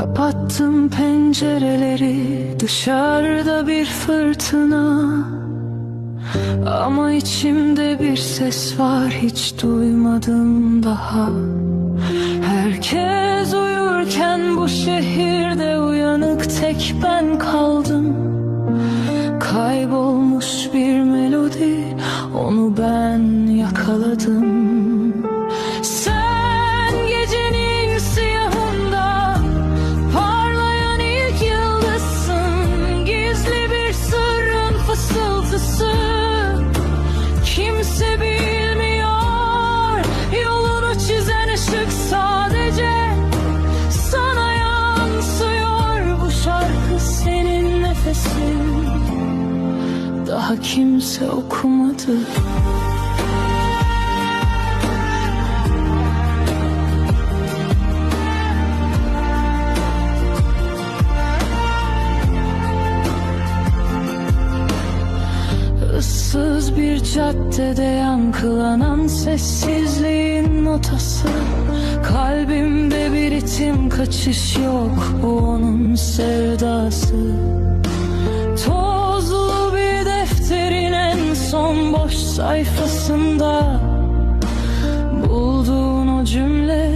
Kapattım pencereleri Dışarıda bir fırtına. Ama içimde bir ses var Hiç duymadım daha. Herkes uyurken bu şehirde uyanık tek ben kaldım. Kaybolmuş bir melodi Onu ben yakaladım Daha kimse okumadı. Issız bir caddede yankılanan sessizliğin notası. Kalbimde bir ritim kaçış yok bu onun sevdası. Tozlu sayfasında Bulduğun o cümle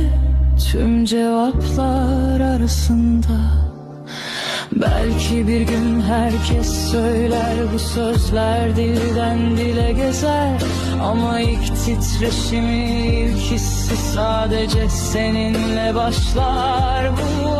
tüm cevaplar arasında. Belki bir gün herkes söyler bu sözler dilden dile gezer. Ama ilk titreşimi ilk hissi sadece seninle başlar. Bu